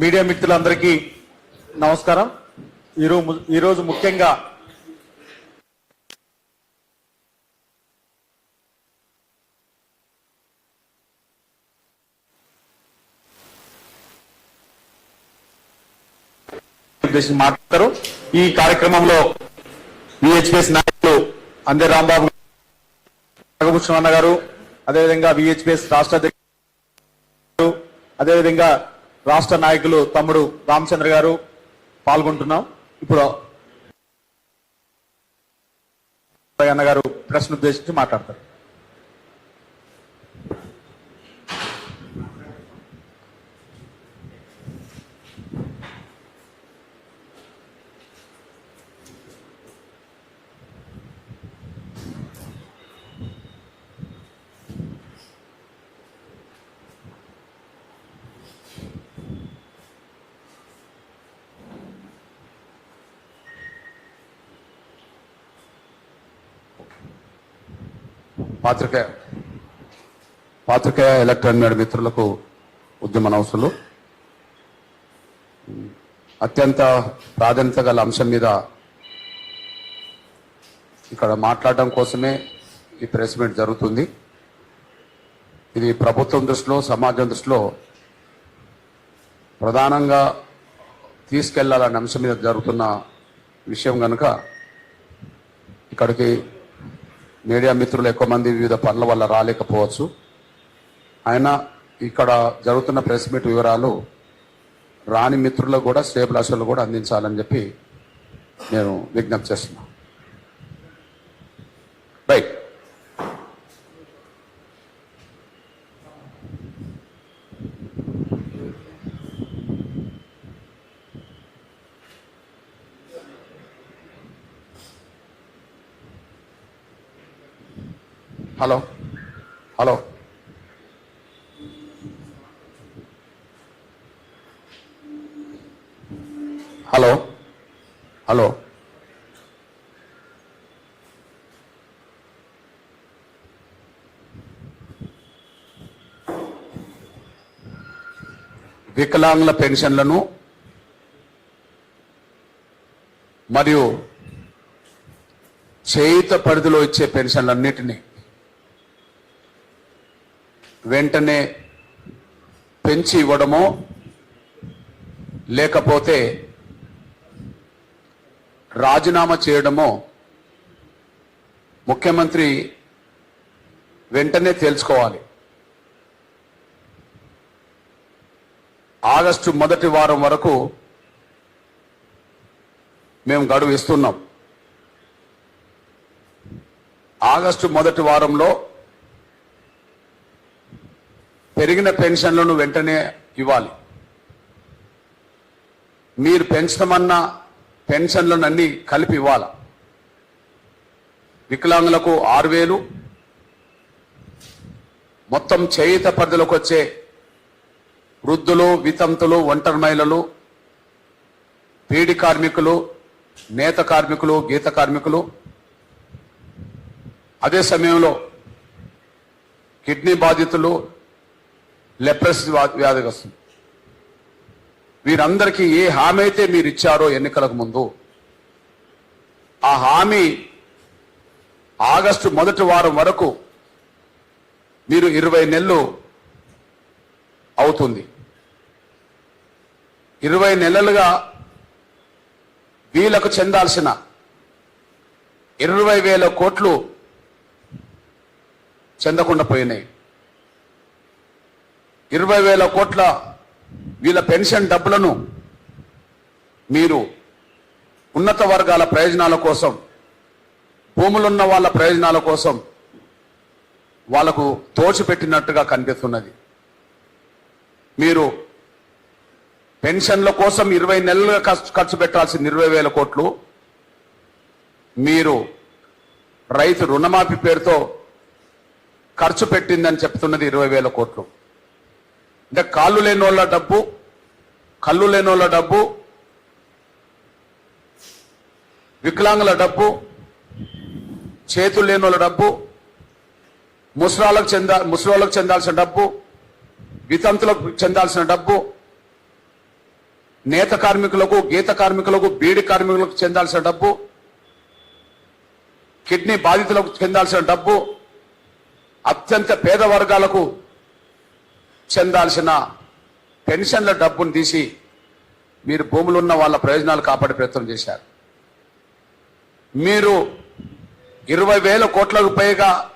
Media మిత్రులందరికీ నమస్కారం. ఈరోజు ఈరోజు ముఖ్యంగా ఉద్దేశించి మాట్లాడతారు. ఈ కార్యక్రమంలో విహెచ్పిఎస్ నాయకులు అందే రాంబాబు నాగభూషణ్ అన్న గారు అదేవిధంగా విహెచ్పిఎస్ రాష్ట్ర అధ్యక్షుడు అదేవిధంగా రాష్ట్ర నాయకులు తమ్ముడు రామచంద్ర గారు పాల్గొంటున్నాం. ఇప్పుడు అన్న గారు ప్రశ్న ఉద్దేశించి మాట్లాడతారు. పాత్రిక పాత్రికేయ ఎలక్ట్రానిక్ మీడియా మిత్రులకు ఉద్యమ నౌసులు అత్యంత ప్రాధాన్యత గల అంశం మీద ఇక్కడ మాట్లాడడం కోసమే ఈ ప్రెస్ మీట్ జరుగుతుంది. ఇది ప్రభుత్వం దృష్టిలో సమాజం దృష్టిలో ప్రధానంగా తీసుకెళ్ళాలనే అంశం మీద జరుగుతున్న విషయం కనుక ఇక్కడికి మీడియా మిత్రులు ఎక్కువ మంది వివిధ పనుల వల్ల రాలేకపోవచ్చు. ఆయన ఇక్కడ జరుగుతున్న ప్రెస్ మీట్ వివరాలు రాని మిత్రులకు కూడా శ్రేయభిలాషులు కూడా అందించాలని చెప్పి నేను విజ్ఞప్తి చేస్తున్నాను హలో హలో. Hello hello. వికలాంగుల పెన్షన్లను మరియు చేయుత పరిధిలో ఇచ్చే పెన్షన్లన్నిటినీ వెంటనే పెంచి ఇవ్వడమో లేకపోతే రాజీనామా చేయడమో ముఖ్యమంత్రి వెంటనే తెలుసుకోవాలి. ఆగస్టు మొదటి వారం వరకు మేము గడువు ఇస్తున్నాం. ఆగస్టు మొదటి వారంలో పెరిగిన పెన్షన్లను వెంటనే ఇవ్వాలి. మీరు పెంచడమన్న పెన్షన్లను అన్ని కలిపి ఇవ్వాల. వికలాంగులకు ఆరు వేలు మొత్తం చేయిత పరిధిలోకి వచ్చే వృద్ధులు వితంతులు ఒంటరి మహిళలు పీడి కార్మికులు నేత కార్మికులు గీత కార్మికులు అదే సమయంలో కిడ్నీ బాధితులు లెప్రస్ వస్తుంది. వీరందరికీ ఏ హామీ అయితే మీరు ఇచ్చారో ఎన్నికలకు ముందు ఆ హామీ ఆగస్టు మొదటి వారం వరకు మీరు ఇరవై నెలలు అవుతుంది. ఇరవై నెలలుగా వీళ్ళకు చెందాల్సిన ఇరవై వేల కోట్లు చెందకుండా పోయినాయి. ఇరవై వేల కోట్ల వీళ్ళ పెన్షన్ డబ్బులను మీరు ఉన్నత వర్గాల ప్రయోజనాల కోసం భూములున్న వాళ్ళ ప్రయోజనాల కోసం వాళ్ళకు తోచిపెట్టినట్టుగా కనిపిస్తున్నది. మీరు పెన్షన్ల కోసం ఇరవై నెలలుగా ఖర్చు ఖర్చు పెట్టాల్సిన ఇరవై వేల కోట్లు మీరు రైతు రుణమాఫీ పేరుతో ఖర్చు పెట్టిందని చెప్తున్నది ఇరవై వేల కోట్లు. అంటే కాళ్ళు లేని వాళ్ళ డబ్బు కళ్ళు లేని వాళ్ళ డబ్బు వికలాంగుల డబ్బు చేతులు లేని వాళ్ళ డబ్బు ముసలాళ్ళకు చెందా ముసలోళ్ళకు చెందాల్సిన డబ్బు వితంతులకు చెందాల్సిన డబ్బు నేత కార్మికులకు గీత కార్మికులకు బీడి కార్మికులకు చెందాల్సిన డబ్బు కిడ్నీ బాధితులకు చెందాల్సిన డబ్బు అత్యంత పేద వర్గాలకు చెందాల్సిన పెన్షన్ల డబ్బును తీసి మీరు భూములున్న వాళ్ళ ప్రయోజనాలు కాపాడే ప్రయత్నం చేశారు. మీరు ఇరవై వేల కోట్లకు పైగా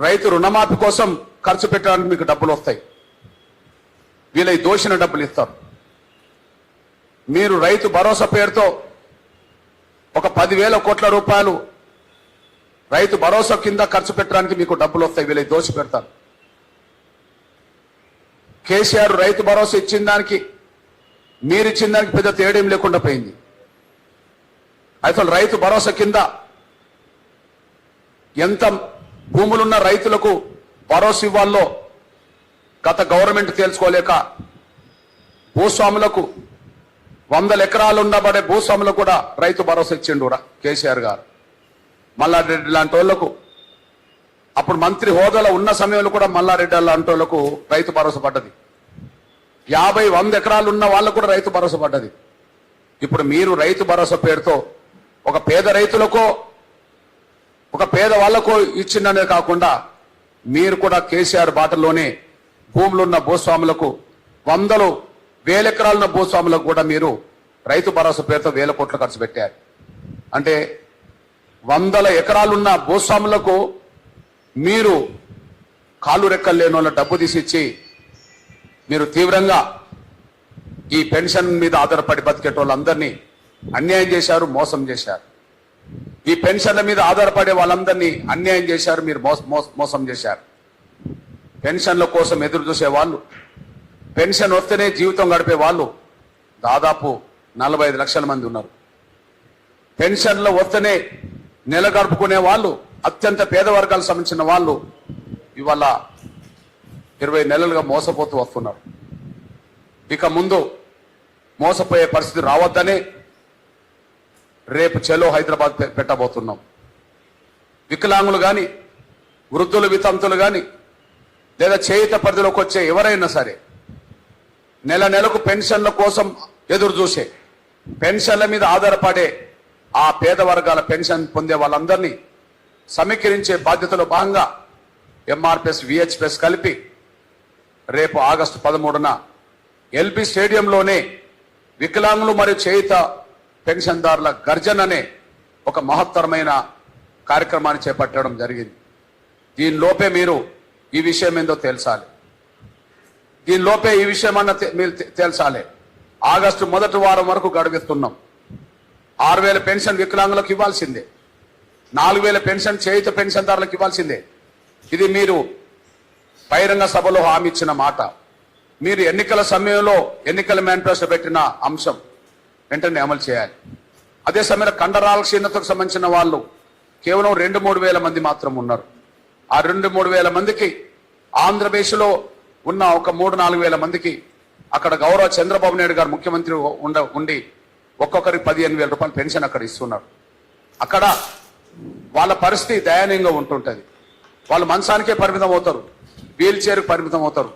రైతు రుణమాఫీ కోసం ఖర్చు పెట్టడానికి మీకు డబ్బులు వస్తాయి. వీళ్ళ దోషిన డబ్బులు ఇస్తారు. మీరు రైతు భరోసా పేరుతో ఒక పదివేల కోట్ల రూపాయలు రైతు భరోసా కింద ఖర్చు పెట్టడానికి మీకు డబ్బులు వస్తాయి. వీళ్ళ దోషి పెడతారు. కేసీఆర్ రైతు భరోసా ఇచ్చిన దానికి మీరు ఇచ్చిన దానికి పెద్ద తేడేం లేకుండా పోయింది. అసలు రైతు భరోసా కింద ఎంత భూములున్న రైతులకు భరోసా ఇవ్వాలో గత గవర్నమెంట్ తేల్చుకోలేక భూస్వాములకు వందల ఎకరాలు ఉండబడే భూస్వాములకు కూడా రైతు భరోసా ఇచ్చిండు కూడా కేసీఆర్ గారు. మల్లారెడ్డి లాంటి వాళ్ళకు అప్పుడు మంత్రి హోదాలో ఉన్న సమయంలో కూడా మల్లారెడ్డి లాంటి వాళ్ళకు రైతు భరోసా పడ్డది. యాభై వంద ఎకరాలు ఉన్న వాళ్ళకు కూడా రైతు భరోసా పడ్డది. ఇప్పుడు మీరు రైతు భరోసా పేరుతో ఒక పేద రైతులకో ఒక పేద వాళ్ళకో ఇచ్చిందనే కాకుండా మీరు కూడా కేసీఆర్ బాటలోనే భూములున్న భూస్వాములకు వందలు వేల ఎకరాలున్న భూస్వాములకు కూడా మీరు రైతు భరోసా పేరుతో వేల కోట్లు ఖర్చు పెట్టారు. అంటే వందల ఎకరాలున్న భూస్వాములకు మీరు కాలు రెక్కలు లేని వాళ్ళ డబ్బు తీసిచ్చి మీరు తీవ్రంగా ఈ పెన్షన్ మీద ఆధారపడి బతికేటోళ్ళందరినీ అన్యాయం చేశారు మోసం చేశారు. ఈ పెన్షన్ల మీద ఆధారపడే వాళ్ళందరినీ అన్యాయం చేశారు మీరు మోసం చేశారు. పెన్షన్ల కోసం ఎదురు చూసే వాళ్ళు పెన్షన్ వస్తేనే జీవితం గడిపే వాళ్ళు దాదాపు నలభై ఐదు లక్షల మంది ఉన్నారు. పెన్షన్లు వస్తేనే నెల గడుపుకునే వాళ్ళు అత్యంత పేద వర్గాలకు సంబంధించిన వాళ్ళు ఇవాళ ఇరవై నెలలుగా మోసపోతూ వస్తున్నారు. ఇక ముందు మోసపోయే పరిస్థితి రావద్దనే రేపు చెలో హైదరాబాద్ పెట్టబోతున్నాం. వికలాంగులు కానీ వృద్ధులు వితంతులు కానీ లేదా చేయుత పరిధిలోకి వచ్చే ఎవరైనా సరే నెల నెలకు పెన్షన్ల కోసం ఎదురు చూసే పెన్షన్ల మీద ఆధారపడే ఆ పేద వర్గాల పెన్షన్ పొందే వాళ్ళందరినీ సమీకరించే బాధ్యతలో భాగంగా ఎంఆర్పిఎస్ విహెచ్పిఎస్ కలిపి రేపు ఆగస్టు పదమూడున ఎల్బి స్టేడియంలోనే వికలాంగులు మరియు చేయిత పెన్షన్దారుల గర్జన్ అనే ఒక మహత్తరమైన కార్యక్రమాన్ని చేపట్టడం జరిగింది. దీనిలోపే మీరు ఈ విషయం ఏందో తెలుసాలి దీనిలోపే ఈ విషయం అన్న మీరు తెలుసాలి ఆగస్టు మొదటి వారం వరకు గడువిస్తున్నాం. ఆరు వేల పెన్షన్ వికలాంగులకు ఇవ్వాల్సిందే. నాలుగు వేల పెన్షన్ చేయుత పెన్షన్దారులకు ఇవ్వాల్సిందే. ఇది మీరు బహిరంగ సభలో హామీ ఇచ్చిన మాట. మీరు ఎన్నికల సమయంలో ఎన్నికల మేనిఫెస్టో పెట్టిన అంశం వెంటనే అమలు చేయాలి. అదే సమయంలో కండరాల క్షీణతకు సంబంధించిన వాళ్ళు కేవలం రెండు మూడు వేల మంది మాత్రం ఉన్నారు. ఆ రెండు మూడు వేల మందికి ఆంధ్రప్రదేశ్లో ఉన్న ఒక మూడు నాలుగు వేల మందికి అక్కడ గౌరవ చంద్రబాబు నాయుడు గారు ముఖ్యమంత్రి ఉండ ఉండి ఒక్కొక్కరికి పదిహేను వేల రూపాయలు పెన్షన్ అక్కడ ఇస్తున్నారు. అక్కడ వాళ్ళ పరిస్థితి దయనీయంగా ఉంటుంటుంది. వాళ్ళు మంచానికే పరిమితం అవుతారు. వీల్ చైర్కి పరిమితం అవుతారు.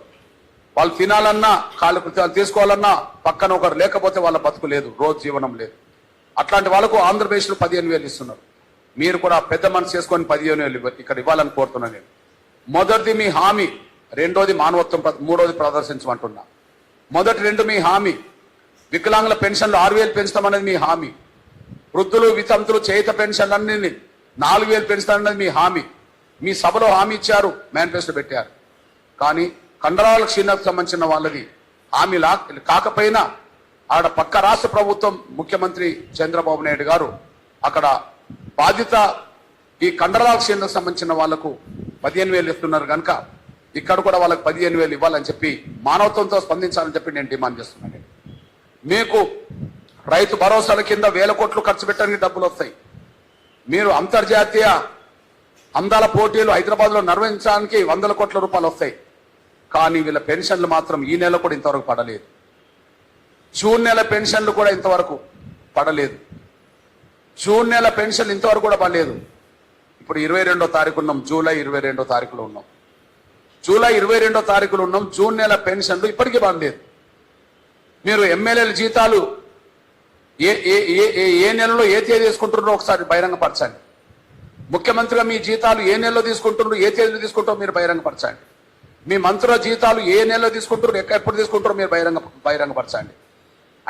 వాళ్ళు తినాలన్నా కాళ్ళు కృత్యాలు తీసుకోవాలన్నా పక్కన ఒకరు లేకపోతే వాళ్ళ బతుకు లేదు. రోజు జీవనం లేదు. అట్లాంటి వాళ్ళకు ఆంధ్రప్రదేశ్లో పదిహేను వేలు ఇస్తున్నారు. మీరు కూడా పెద్ద మనసు చేసుకొని పదిహేను వేలు ఇక్కడ ఇవ్వాలని కోరుతున్నాను నేను. మొదటిది మీ హామీ రెండోది మానవత్వం మూడోది ప్రదర్శించమంటున్నా. మొదటి రెండు మీ హామీ వికలాంగుల పెన్షన్లు ఆరు వేలు పెంచుతామనేది మీ హామీ. వృద్ధులు వితంతులు చేత పెన్షన్లన్నీ నాలుగు వేలు పెంచుతానన్నది మీ హామీ. మీ సభలో హామీ ఇచ్చారు మేనిఫెస్టో పెట్టారు. కానీ కండరాల క్షీణకు సంబంధించిన వాళ్ళది హామీ లా కాకపోయినా ఆడ పక్క రాష్ట్ర ప్రభుత్వం ముఖ్యమంత్రి చంద్రబాబు నాయుడు గారు అక్కడ బాధ్యత ఈ కండరాల క్షీణకు సంబంధించిన వాళ్ళకు పదిహేను వేలు ఇస్తున్నారు కనుక ఇక్కడ కూడా వాళ్ళకి పదిహేను వేలు ఇవ్వాలని చెప్పి మానవత్వంతో స్పందించాలని చెప్పి నేను డిమాండ్ చేస్తున్నాను. మీకు రైతు భరోసాల కింద వేల కోట్లు ఖర్చు పెట్టడానికి డబ్బులు వస్తాయి. మీరు అంతర్జాతీయ అందాల పోటీలు హైదరాబాద్లో నిర్వహించడానికి వందల కోట్ల రూపాయలు వస్తాయి. కానీ వీళ్ళ పెన్షన్లు మాత్రం ఈ నెల కూడా ఇంతవరకు పడలేదు. జూన్ నెల పెన్షన్లు కూడా ఇంతవరకు పడలేదు. జూన్ నెల పెన్షన్లు ఇంతవరకు కూడా పడలేదు. ఇప్పుడు ఇరవై రెండో తారీఖు ఉన్నాం జూలై ఇరవై రెండో తారీఖులో ఉన్నాం. జూలై ఇరవై రెండో తారీఖులో ఉన్నాం జూన్ నెల పెన్షన్లు ఇప్పటికీ పడలేదు. మీరు ఎమ్మెల్యేల జీతాలు ఏ ఏ ఏ ఏ- ఏ నెలలో ఏ తేదీ తీసుకుంటున్నారో ఒకసారి బహిరంగపరచండి. ముఖ్యమంత్రిగా మీ జీతాలు ఏ నెలలో తీసుకుంటున్నారు ఏ తేదీలో తీసుకుంటారో మీరు బహిరంగపరచండి. మీ మంత్రుల జీతాలు ఏ నెలలో తీసుకుంటారు ఎప్పుడు తీసుకుంటారో మీరు బహిరంగ బహిరంగపరచండి.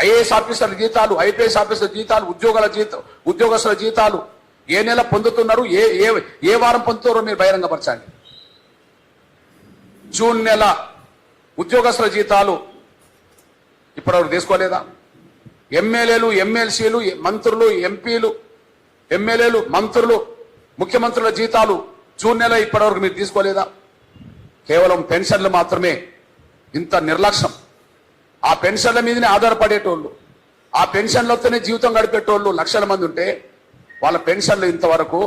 ఐఏఎస్ ఆఫీసర్ల జీతాలు ఐపీఎస్ ఆఫీసర్ల జీతాలు ఉద్యోగుల జీతం ఉద్యోగస్తుల జీతాలు ఏ నెల పొందుతున్నారు ఏ ఏ ఏ వారం పొందుతున్నారో మీరు బహిరంగపరచండి. జూన్ నెల ఉద్యోగస్తుల జీతాలు ఇప్పటివరకు తీసుకోలేదా? ఎమ్మెల్యేలు ఎమ్మెల్సీలు మంత్రులు ఎంపీలు ఎమ్మెల్యేలు మంత్రులు ముఖ్యమంత్రుల జీతాలు జూన్ నెల ఇప్పటివరకు మీరు తీసుకోలేదా? కేవలం పెన్షన్లు మాత్రమే. ఇంత నిర్లక్ష్యం. ఆ పెన్షన్ల మీదనే ఆధారపడేటోళ్ళు ఆ పెన్షన్లతోనే జీవితం గడిపేటోళ్ళు లక్షల మంది ఉంటే వాళ్ళ పెన్షన్లు ఇంతవరకు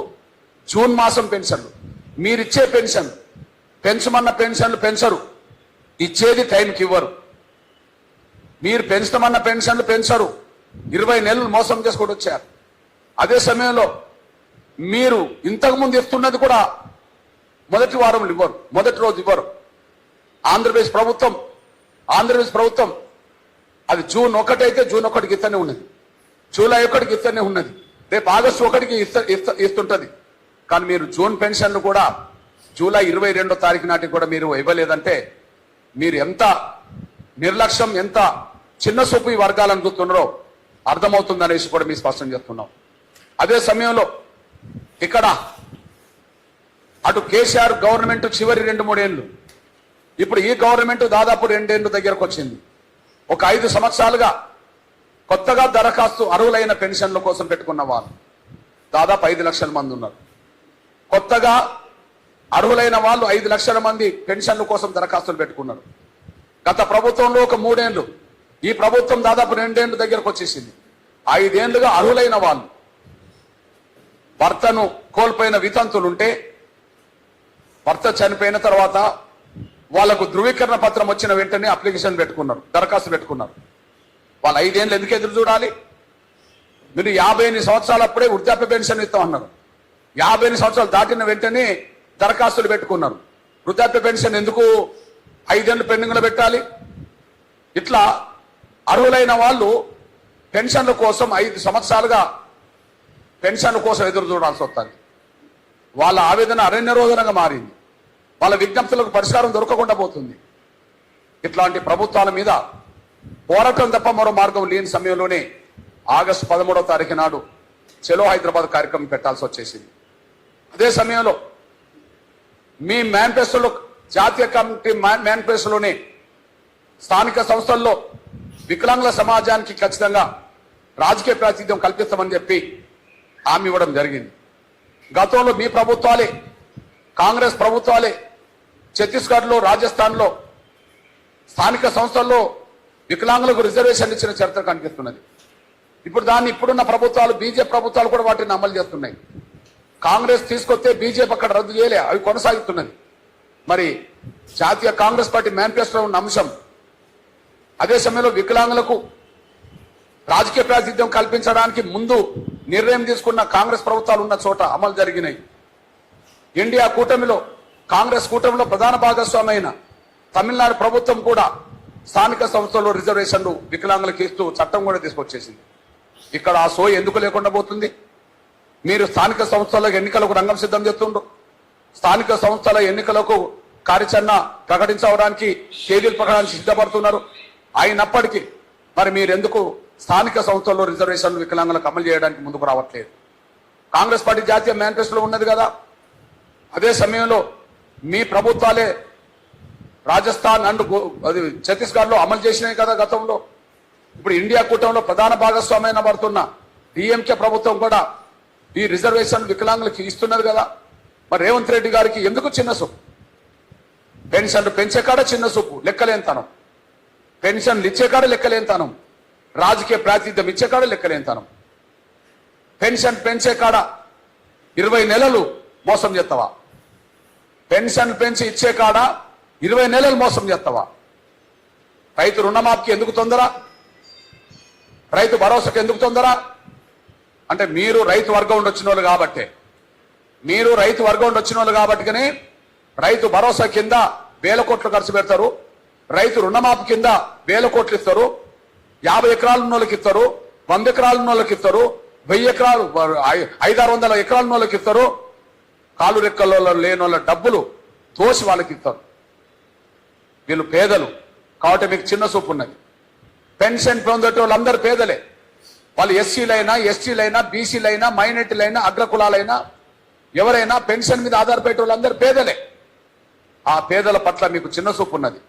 జూన్ మాసం పెన్షన్లు. మీరిచ్చే పెన్షన్ పెంచమన్న పెన్షన్లు పెంచరు. ఇచ్చేది టైంకి ఇవ్వరు మీరు పెంచమన్న పెన్షన్లు పెంచరు. ఇరవై నెలలు మోసం చేసుకొని వచ్చారు. అదే సమయంలో మీరు ఇంతకుముందు ఇస్తున్నది కూడా మొదటి వారంలో ఇవ్వరు. మొదటి రోజు ఇవ్వరు. ఆంధ్రప్రదేశ్ ప్రభుత్వం ఆంధ్రప్రదేశ్ ప్రభుత్వం అది జూన్ ఒకటైతే జూన్ ఒకటికి ఇస్తూనే ఉన్నది. జూలై ఒకటికి ఇస్తూనే ఉన్నది. రేపు ఆగస్టు ఒకటికి ఇస్త ఇస్త- ఇస్తుంటది. కానీ మీరు జూన్ పెన్షన్లు కూడా జూలై ఇరవై రెండో తారీఖు నాటికి కూడా మీరు ఇవ్వలేదంటే మీరు ఎంత నిర్లక్ష్యం ఎంత చిన్న సూపు ఈ వర్గాలను చూస్తున్నారో అర్థమవుతుందనేసి కూడా మీ స్పష్టం చేస్తున్నాం. అదే సమయంలో ఇక్కడ అటు కేసీఆర్ గవర్నమెంట్ చివరి రెండు మూడేళ్ళు. ఇప్పుడు ఈ గవర్నమెంట్ దాదాపు రెండేళ్ళు దగ్గరకు వచ్చింది. ఒక ఐదు సంవత్సరాలుగా కొత్తగా దరఖాస్తు అర్హులైన పెన్షన్ల కోసం పెట్టుకున్న వాళ్ళు. దాదాపు ఐదు లక్షల మంది ఉన్నారు. కొత్తగా అర్హులైన వాళ్ళు ఐదు లక్షల మంది పెన్షన్ల కోసం దరఖాస్తులు పెట్టుకున్నారు. గత ప్రభుత్వంలో ఒక మూడేళ్ళు ఈ ప్రభుత్వం దాదాపు రెండేళ్ళు దగ్గరకు వచ్చేసింది. ఐదేళ్ళుగా అర్హులైన వాళ్ళు. భర్తను కోల్పోయిన వితంతులుంటే భర్త చనిపోయిన తర్వాత వాళ్ళకు ధృవీకరణ పత్రం వచ్చిన వెంటనే అప్లికేషన్ పెట్టుకున్నారు దరఖాస్తు పెట్టుకున్నారు. వాళ్ళు ఐదేళ్ళు ఎందుకు ఎదురు చూడాలి? మీరు యాభై ఎనిమిది సంవత్సరాలప్పుడే వృద్ధాప్య పెన్షన్ ఇస్తామన్నారు. యాభై ఎనిమిది సంవత్సరాలు దాటిన వెంటనే దరఖాస్తులు పెట్టుకున్నారు. వృద్ధాప్య పెన్షన్ ఎందుకు ఐదేళ్ళు పెండింగ్లో పెట్టాలి? ఇట్లా అర్హులైన వాళ్ళు పెన్షన్ల కోసం ఐదు సంవత్సరాలుగా పెన్షన్ కోసం ఎదురు చూడాల్సి వస్తుంది. వాళ్ళ ఆవేదన అరణ్యరోధనగా మారింది. వాళ్ళ విజ్ఞప్తులకు పరిష్కారం దొరకకుండా పోతుంది. ఇట్లాంటి ప్రభుత్వాల మీద పోరాటం తప్ప మరో మార్గం లేని సమయంలోనే ఆగస్టు పదమూడవ తారీఖు నాడు చెలో హైదరాబాద్ కార్యక్రమం పెట్టాల్సి వచ్చేసింది. అదే సమయంలో మీ మేనిఫెస్టోలో జాతీయ కమిటీ మేనిఫెస్టోలోనే స్థానిక సంస్థల్లో వికలాంగుల సమాజానికి ఖచ్చితంగా రాజకీయ ప్రాతినిధ్యం కల్పిస్తామని చెప్పి హామీ ఇవ్వడం జరిగింది. గతంలో మీ ప్రభుత్వాలే కాంగ్రెస్ ప్రభుత్వాలే ఛత్తీస్గఢ్లో రాజస్థాన్లో స్థానిక సంస్థల్లో వికలాంగులకు రిజర్వేషన్ ఇచ్చిన చరిత్ర కనిపిస్తున్నది. ఇప్పుడు దాన్ని ఇప్పుడున్న ప్రభుత్వాలు బీజేపీ ప్రభుత్వాలు కూడా వాటిని అమలు చేస్తున్నాయి. కాంగ్రెస్ తీసుకొస్తే బీజేపీ అక్కడ రద్దు చేయలే అవి కొనసాగుతున్నది. మరి జాతీయ కాంగ్రెస్ పార్టీ మేనిఫెస్టోలో ఉన్న అంశం అదే సమయంలో వికలాంగులకు రాజకీయ ప్రాతినిధ్యం కల్పించడానికి ముందు నిర్ణయం తీసుకున్న కాంగ్రెస్ ప్రభుత్వాలు ఉన్న చోట అమలు జరిగినాయి. ఇండియా కూటమిలో కాంగ్రెస్ కూటమిలో ప్రధాన భాగస్వామైన తమిళనాడు ప్రభుత్వం కూడా స్థానిక సంస్థల్లో రిజర్వేషన్లు వికలాంగులకు ఇస్తూ చట్టం కూడా తీసుకొచ్చేసింది. ఇక్కడ ఆ సోయి ఎందుకు లేకుండా పోతుంది? మీరు స్థానిక సంస్థల ఎన్నికలకు రంగం సిద్ధం చేస్తుండ్రు. స్థానిక సంస్థల ఎన్నికలకు కార్యాచరణ ప్రకటించడానికి తేదీలు ప్రకటించి సిద్ధపడుతున్నారు. అయినప్పటికీ మరి మీరు ఎందుకు స్థానిక సంస్థల్లో రిజర్వేషన్లు వికలాంగులకు అమలు చేయడానికి ముందుకు రావట్లేదు? కాంగ్రెస్ పార్టీ జాతీయ మేనిఫెస్టోలో ఉన్నది కదా. అదే సమయంలో మీ ప్రభుత్వాలే రాజస్థాన్ అండ్ అది ఛత్తీస్గఢ్లో అమలు చేసినాయి కదా గతంలో. ఇప్పుడు ఇండియా కూటమిలో ప్రధాన భాగస్వామైన పడుతున్న డిఎంకే ప్రభుత్వం కూడా ఈ రిజర్వేషన్ వికలాంగులకు ఇస్తున్నది కదా. మరి రేవంత్ రెడ్డి గారికి ఎందుకు చిన్న సొప్పు పెన్షన్లు పెంచే కాడ చిన్న సొప్పు లెక్కలేంతనం పెన్షన్లు ఇచ్చే కాడ లెక్కలేంతనం రాజకీయ ప్రాతినిధ్యం ఇచ్చే కాడ లెక్కలేంతనం పెన్షన్ పెంచే కాడ ఇరవై నెలలు మోసం చేస్తావా? పెన్షన్ పెంచి ఇచ్చే కాడ ఇరవై నెలలు మోసం చేస్తావా? రైతు రుణమాఫీకి ఎందుకు తొందర? రైతు భరోసాకి ఎందుకు తొందర? అంటే మీరు రైతు వర్గం ఉండొచ్చిన వాళ్ళు కాబట్టే. మీరు రైతు వర్గం ఉండొచ్చిన వాళ్ళు కాబట్టి రైతు భరోసా కింద వేల కోట్లు ఖర్చు పెడతారు. రైతు రుణమాపు కింద వేల కోట్లు ఇస్తారు యాభై ఎకరాలు ఉన్న వాళ్ళకి ఇస్తారు వంద ఎకరాలు ఉన్న వాళ్ళకి ఇస్తారు వెయ్యి ఎకరాలు ఐదారు వందల ఎకరాలు ఉన్న వాళ్ళకి ఇస్తారు కాలు రెక్కలలో లేని వాళ్ళ డబ్బులు తోసి వాళ్ళకి ఇస్తారు. వీళ్ళు పేదలు. కాబట్టి మీకు చిన్న సూపు ఉన్నది. పెన్షన్ పొందేట వాళ్ళందరూ పేదలే. వాళ్ళు ఎస్సీలైనా ఎస్టీలైనా బీసీలైనా మైనార్టీలైనా అగ్రకులాలైనా ఎవరైనా పెన్షన్ మీద ఆధారపడే వాళ్ళందరూ పేదలే. ఆ పేదల పట్ల మీకు చిన్న సూపు ఉన్నది.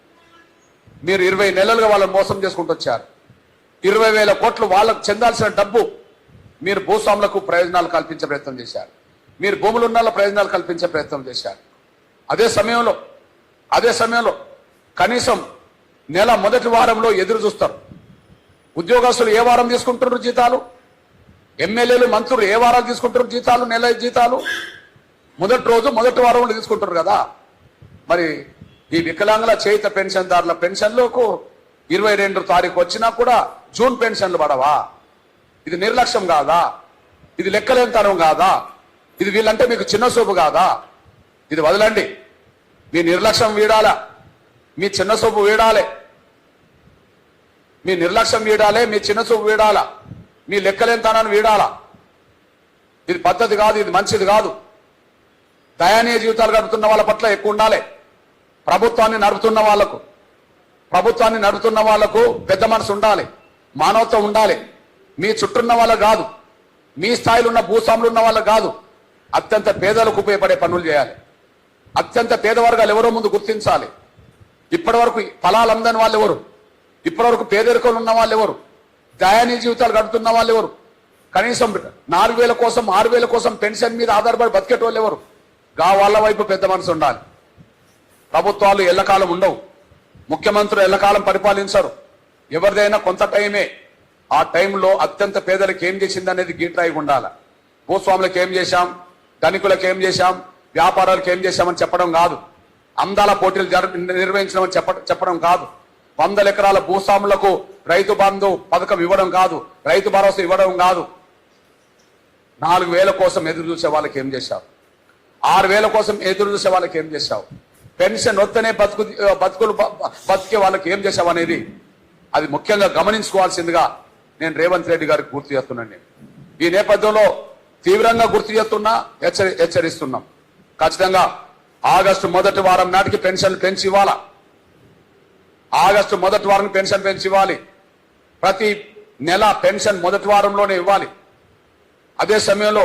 మీరు ఇరవై నెలలుగా వాళ్ళని మోసం చేసుకుంటూ వచ్చారు. ఇరవై వేల కోట్లు వాళ్ళకు చెందాల్సిన డబ్బు మీరు భూస్వాములకు ప్రయోజనాలు కల్పించే ప్రయత్నం చేశారు. మీరు భూములు ఉన్న ప్రయోజనాలు కల్పించే ప్రయత్నం చేశారు. అదే సమయంలో అదే సమయంలో కనీసం నెల మొదటి వారంలో ఎదురు చూస్తారు. ఉద్యోగస్తులు ఏ వారం తీసుకుంటున్నారు జీతాలు? ఎమ్మెల్యేలు మంత్రులు ఏ వారాలు తీసుకుంటున్నారు జీతాలు నెల జీతాలు? మొదటి రోజు మొదటి వారంలో తీసుకుంటారు కదా. మరి ఈ వికలాంగుల చేయిత పెన్షన్దారుల పెన్షన్లకు ఇరవై రెండు తారీఖు వచ్చినా కూడా జూన్ పెన్షన్లు పడవా? ఇది నిర్లక్ష్యం కాదా? ఇది లెక్కలేనితనం కాదా? ఇది వీళ్ళంటే మీకు చిన్న చూపు కాదా? ఇది వదలండి. మీ నిర్లక్ష్యం వీడాలా? మీ చిన్న చూపు వీడాలి. మీ నిర్లక్ష్యం వీడాలి మీ చిన్న చూపు వీడాలా? మీ లెక్కలేనితనాన్ని వీడాలా? ఇది పద్ధతి కాదు ఇది మంచిది కాదు. దయానీయ జీవితాలు గడుపుతున్న వాళ్ళ పట్ల ఎక్కువ ఉండాలి. ప్రభుత్వాన్ని నడుపుతున్న వాళ్ళకు ప్రభుత్వాన్ని నడుపుతున్న వాళ్ళకు పెద్ద మనసు ఉండాలి మానవత్వం ఉండాలి. మీ చుట్టూన్న వాళ్ళకు కాదు మీ స్థాయిలో ఉన్న భూస్వాములు ఉన్న వాళ్ళకు కాదు అత్యంత పేదలకు ఉపయోగపడే పనులు చేయాలి. అత్యంత పేద వర్గాలు ఎవరో ముందు గుర్తించాలి. ఇప్పటి వరకు ఫలాలు అందని వాళ్ళు ఎవరు? ఇప్పటి వరకు పేదరికలు ఉన్న వాళ్ళు ఎవరు? దయానీయ జీవితాలు గడుపుతున్న వాళ్ళు ఎవరు? కనీసం నాలుగు వేల కోసం ఆరు వేల కోసం పెన్షన్ మీద ఆధారపడి బతికేటోళ్ళు ఎవరు? గా వాళ్ళ వైపు పెద్ద మనసు ఉండాలి. ప్రభుత్వాలు ఎల్లకాలం ఉండవు. ముఖ్యమంత్రులు ఎల్లకాలం పరిపాలించరు. ఎవరిదైనా కొంత టైమే. ఆ టైంలో అత్యంత పేదలకు ఏం చేసింది అనేది గీట్రాయి ఉండాల భూస్వాములకు ఏం చేశాం? ధనికులకు ఏం చేశాం? వ్యాపారాలకు ఏం చేశామని చెప్పడం కాదు. అందాల పోటీలు జర నిర్వహించడం చెప్ప చెప్పడం కాదు. వందల ఎకరాల భూస్వాములకు రైతు బంధు పథకం ఇవ్వడం కాదు. రైతు భరోసా ఇవ్వడం కాదు. నాలుగు వేల కోసం ఎదురు చూసే వాళ్ళకి ఏం చేశావు? ఆరు వేల కోసం ఎదురు చూసే వాళ్ళకి ఏం చేశావు? పెన్షన్ వద్దనే బతుకు బతుకులు బతికే వాళ్ళకి ఏం చేశావు అనేది అది ముఖ్యంగా గమనించుకోవాల్సిందిగా నేను రేవంత్ రెడ్డి గారికి గుర్తు చేస్తున్నాను ఈ నేపథ్యంలో తీవ్రంగా గుర్తు చేస్తున్నా హెచ్చరి హెచ్చరిస్తున్నాం. ఖచ్చితంగా ఆగస్టు మొదటి వారం నాటికి పెన్షన్లు పెంచి ఇవ్వాలా ఆగస్టు మొదటి వారం పెన్షన్ పెంచి ఇవ్వాలి ప్రతి నెల పెన్షన్ మొదటి వారంలోనే ఇవ్వాలి. అదే సమయంలో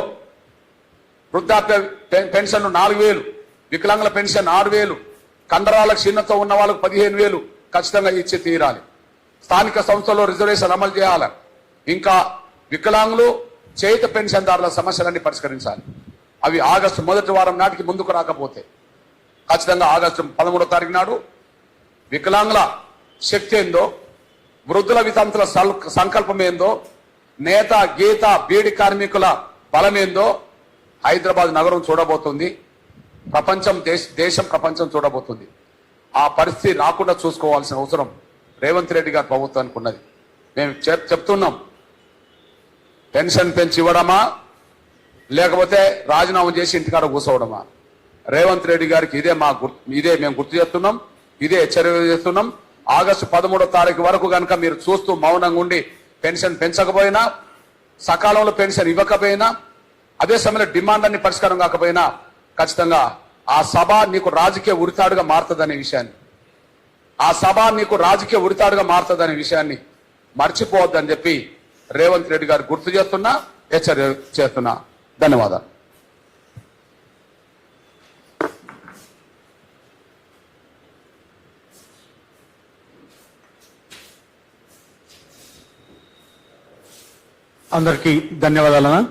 వృద్ధాప్య పె- పెన్షన్లు నాలుగు వేలు. వికలాంగుల పెన్షన్ ఆరు వేలు కండరాల క్షీణత ఉన్న వాళ్ళకు పదిహేను వేలు ఖచ్చితంగా ఇచ్చి తీరాలి. స్థానిక సంస్థల్లో రిజర్వేషన్ అమలు చేయాలి. ఇంకా వికలాంగులు చేత పెన్షన్దారుల సమస్యలన్నీ పరిష్కరించాలి. అవి ఆగస్టు మొదటి వారం నాటికి ముందుకు రాకపోతే. ఖచ్చితంగా ఆగస్టు పదమూడో తారీఖు నాడు వికలాంగుల శక్తి ఏందో వృద్ధుల వితంతుల సల్- సంకల్పం ఏందో నేత గీత బీడి కార్మికుల బలమేందో హైదరాబాద్ నగరం చూడబోతుంది. ప్రపంచం దేశ దేశం ప్రపంచం చూడబోతుంది. ఆ పరిస్థితి రాకుండా చూసుకోవాల్సిన అవసరం రేవంత్ రెడ్డి గారి ప్రభుత్వానికి ఉన్నది. మేము చెప్- చెప్తున్నాం. పెన్షన్ పెంచి ఇవ్వడమా? లేకపోతే రాజీనామా చేసి ఇంటికాడ కూర్చోవడమా? రేవంత్ రెడ్డి గారికి ఇదే మా గుర్తు ఇదే మేము గుర్తు చేస్తున్నాం. ఇదే హెచ్చరిక చేస్తున్నాం. ఆగస్టు పదమూడో తారీఖు వరకు కనుక మీరు చూస్తూ మౌనంగా ఉండి పెన్షన్ పెంచకపోయినా సకాలంలో పెన్షన్ ఇవ్వకపోయినా అదే సమయంలో డిమాండ్ అన్ని పరిష్కారం కాకపోయినా ఖచ్చితంగా ఆ సభ నీకు రాజకీయ ఉరితాడుగా మారుతుందనే విషయాన్ని. ఆ సభ నీకు రాజకీయ ఉరితాడుగా మారుతుందనే విషయాన్ని మర్చిపోవద్దని చెప్పి రేవంత్ రెడ్డి గారు గుర్తు చేస్తున్నా హెచ్చరి చేస్తున్నా. ధన్యవాదాలు. అందరికీ ధన్యవాదాలన్నా.